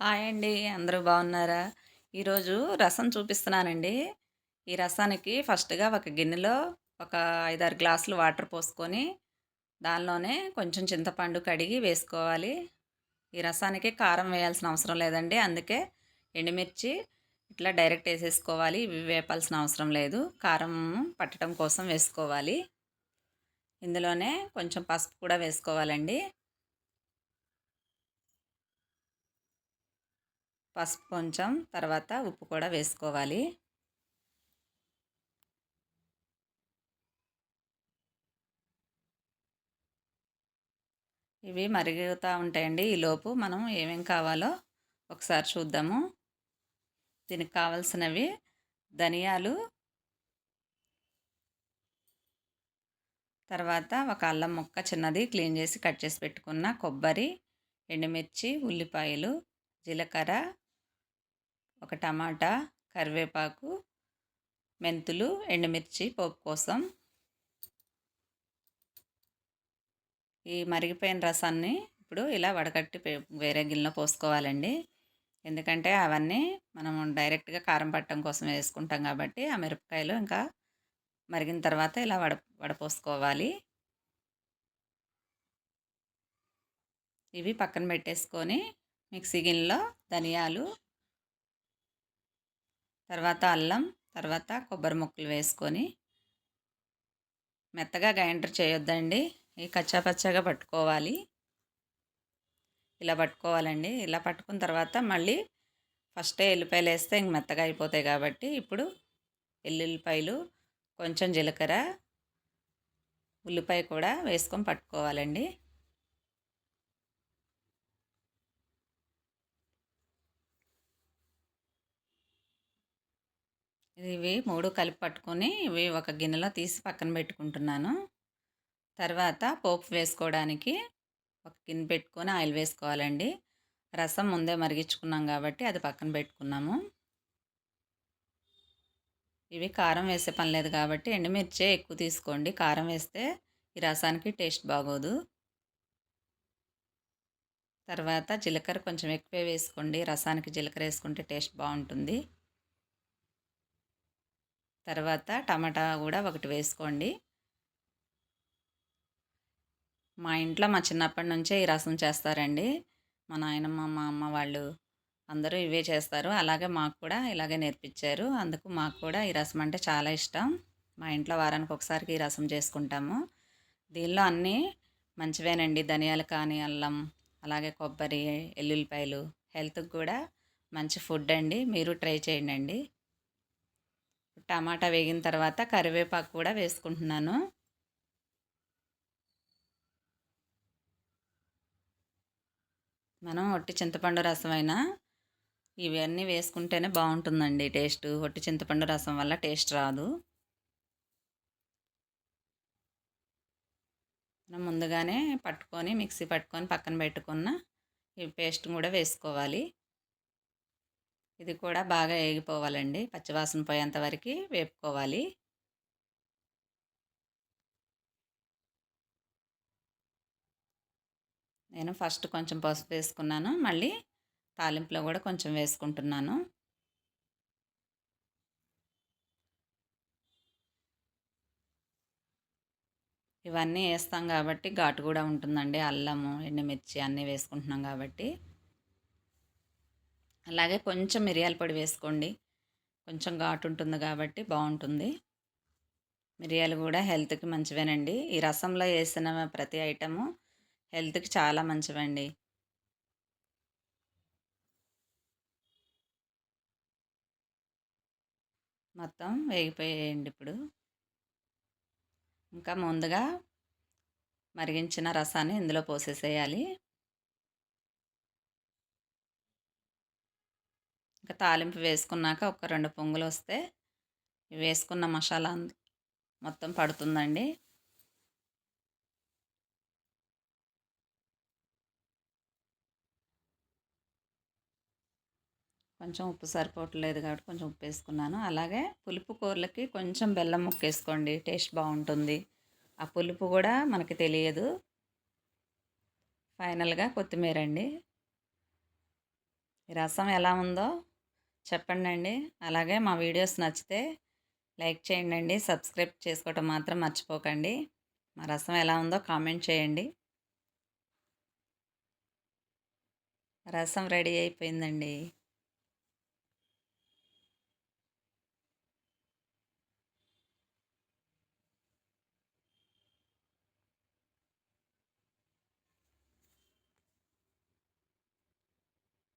Hi అండి అందరూ బాగున్నారా? ఈరోజు రసం చూపిస్తున్నానండి. ఈ రసానికి ఫస్ట్గా ఒక గిన్నెలో ఒక ఐదారు గ్లాసులు వాటర్ పోసుకొని దానిలోనే కొంచెం చింతపండు కడిగి వేసుకోవాలి. ఈ రసానికి కారం వేయాల్సిన అవసరం లేదండి. అందుకే ఎండుమిర్చి ఇట్లా డైరెక్ట్ వేసేసుకోవాలి. ఇవి వేపాల్సిన అవసరం లేదు. కారం పట్టడం కోసం వేసుకోవాలి. ఇందులోనే కొంచెం పసుపు కూడా వేసుకోవాలండి. పసుపు కొంచెం తర్వాత ఉప్పు కూడా వేసుకోవాలి. ఇవి మరుగుతూ ఉంటాయండి. ఈలోపు మనం ఏమేం కావాలో ఒకసారి చూద్దాము. దీనికి కావలసినవి ధనియాలు తర్వాత ఒక అల్లం ముక్క చిన్నది క్లీన్ చేసి కట్ చేసి పెట్టుకున్న కొబ్బరి ఎండుమిర్చి ఉల్లిపాయలు జీలకర్ర ఒక టమాటా కరివేపాకు మెంతులు ఎండుమిర్చి పోపు కోసం. ఈ మరిగిపోయిన రసాన్ని ఇప్పుడు ఇలా వడకట్టి వేరే గిన్నెలో పోసుకోవాలండి. ఎందుకంటే అవన్నీ మనం డైరెక్ట్గా కారం పట్టడం కోసం వేసుకుంటాం కాబట్టి ఆ మిరపకాయలు ఇంకా మరిగిన తర్వాత ఇలా వడ వడపోసుకోవాలి ఇవి పక్కన పెట్టేసుకొని మిక్సీ గిన్నెలో ధనియాలు తర్వాత అల్లం తర్వాత కొబ్బరి ముక్కలు వేసుకొని మెత్తగా గ్రైండర్ చేయొద్దండి. ఈ కచ్చాపచ్చాగా పట్టుకోవాలి. ఇలా పట్టుకోవాలండి. ఇలా పట్టుకున్న తర్వాత మళ్ళీ ఫస్టే ఎల్లిపాయలు వేస్తే ఇంక మెత్తగా అయిపోతాయి కాబట్టి ఇప్పుడు ఎల్లుల్లిపాయలు కొంచెం జీలకర్ర ఉల్లిపాయ కూడా వేసుకొని పట్టుకోవాలండి. ఇవి మూడు కలిపి పట్టుకొని ఇవి ఒక గిన్నెలో తీసి పక్కన పెట్టుకుంటున్నాను. తర్వాత పోపు వేసుకోవడానికి ఒక గిన్నె పెట్టుకొని ఆయిల్ వేసుకోవాలండి. రసం ముందే మరిగించుకున్నాం కాబట్టి అది పక్కన పెట్టుకున్నాము. ఇవి కారం వేసే పని లేదు కాబట్టి ఎండుమిర్చే ఎక్కువ తీసుకోండి. కారం వేస్తే ఈ రసానికి టేస్ట్ బాగోదు. తర్వాత జీలకర్ర కొంచెం ఎక్కువే వేసుకోండి. రసానికి జీలకర్ర వేసుకుంటే టేస్ట్ బాగుంటుంది. తర్వాత టమాటా కూడా ఒకటి వేసుకోండి. మా ఇంట్లో మా చిన్నప్పటి నుంచే ఈ రసం చేస్తారండి. మా నాయనమ్మ మా అమ్మ వాళ్ళు అందరూ ఇవే చేస్తారు. అలాగే మాకు కూడా ఇలాగే నేర్పించారు. అందుకు మాకు కూడా ఈ రసం అంటే చాలా ఇష్టం. మా ఇంట్లో వారానికి ఒకసారికి ఈ రసం చేసుకుంటాము. దీనిలో అన్నీ మంచివేనండి. ధనియాలు కానీ అల్లం అలాగే కొబ్బరి ఎల్లుల్లిపాయలు హెల్త్కి కూడా మంచి ఫుడ్ అండి. మీరు ట్రై చేయండి టమాటా వేగిన తర్వాత కరివేపాకు కూడా వేసుకుంటున్నాను. మనం ఒట్టి చింతపండు రసం అయినా ఇవన్నీ వేసుకుంటేనే బాగుంటుందండి టేస్ట్. ఒట్టి చింతపండు రసం వల్ల టేస్ట్ రాదు. మనం ముందుగానే పట్టుకొని మిక్సీ పట్టుకొని పక్కన పెట్టుకున్న ఈ పేస్ట్ కూడా వేసుకోవాలి. ఇది కూడా బాగా వేగిపోవాలండి పచ్చివాసన పోయేంత వరకు వేపుకోవాలి. నేను ఫస్ట్ కొంచెం పసుపు వేసుకున్నాను. మళ్ళీ తాలింపులో కూడా కొంచెం వేసుకుంటున్నాను. ఇవన్నీ వేస్తాం కాబట్టి ఘాటు కూడా ఉంటుందండి. అల్లము ఎండుమిర్చి అన్నీ వేసుకుంటున్నాం కాబట్టి. అలాగే కొంచెం మిరియాల పొడి వేసుకోండి. కొంచెం ఘాటు ఉంటుంది కాబట్టి బాగుంటుంది. మిరియాలు కూడా హెల్త్కి మంచివేనండి. ఈ రసంలో వేసిన ప్రతి ఐటము హెల్త్కి చాలా మంచివండి. మొత్తం వేగిపోయేయండి ఇప్పుడు. ఇంకా ముందుగా మరిగించిన రసాన్ని ఇందులో పోసేసేయాలి. ఇంకా తాలింపు వేసుకున్నాక ఒక రెండు పొంగులు వస్తే వేసుకున్న మసాలా మొత్తం పడుతుందండి. కొంచెం ఉప్పు సరిపోవట్లేదు కాబట్టి కొంచెం ఉప్పు వేసుకున్నాను. అలాగే పులుపు కూరలకి కొంచెం బెల్లం ముక్కేసుకోండి టేస్ట్ బాగుంటుంది. ఆ పులుపు కూడా మనకి తెలియదు. ఫైనల్గా కొత్తిమీర అండి రసం ఎలా ఉందో చెప్పండి అండి అలాగే మా వీడియోస్ నచ్చితే లైక్ చేయండి అండి సబ్స్క్రైబ్ చేసుకోవటం మాత్రం మర్చిపోకండి. మా రసం ఎలా ఉందో కామెంట్ చేయండి. రసం రెడీ అయిపోయిందండి.